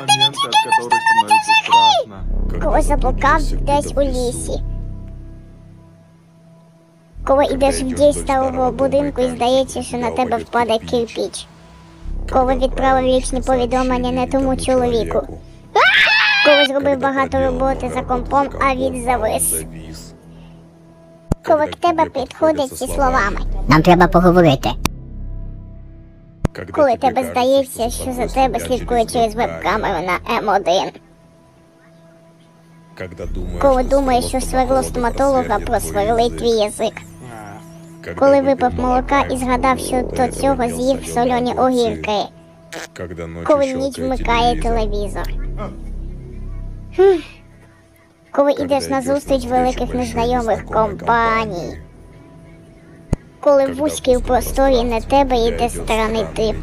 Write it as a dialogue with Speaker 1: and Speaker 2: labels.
Speaker 1: моменты, от которых становится страшно.
Speaker 2: Коли заблукав десь у лісі. Коли йдеш вдій старого будинку і здається, що на тебе впаде кирпіч. Коли відправив лічні повідомлення не тому чоловіку. Коли зробив багато роботи за компом, а він завис. Коли к тебе підходять зі словами.
Speaker 3: Нам треба поговорити.
Speaker 2: Коли
Speaker 4: тебе
Speaker 2: здається, що за тебе слідкує через
Speaker 4: веб-камеру.
Speaker 2: на М1. Коли думаєш, що сверло стоматолога просверлить твій язик. Коли випив молока і згадав, що до цього з'їв солоні огірки. Коли ніч вмикає телевізор. Хм. Коли йдеш на зустріч великих незнайомих компаній. Коли в вузькій просторі на тебе йде странний
Speaker 4: тип.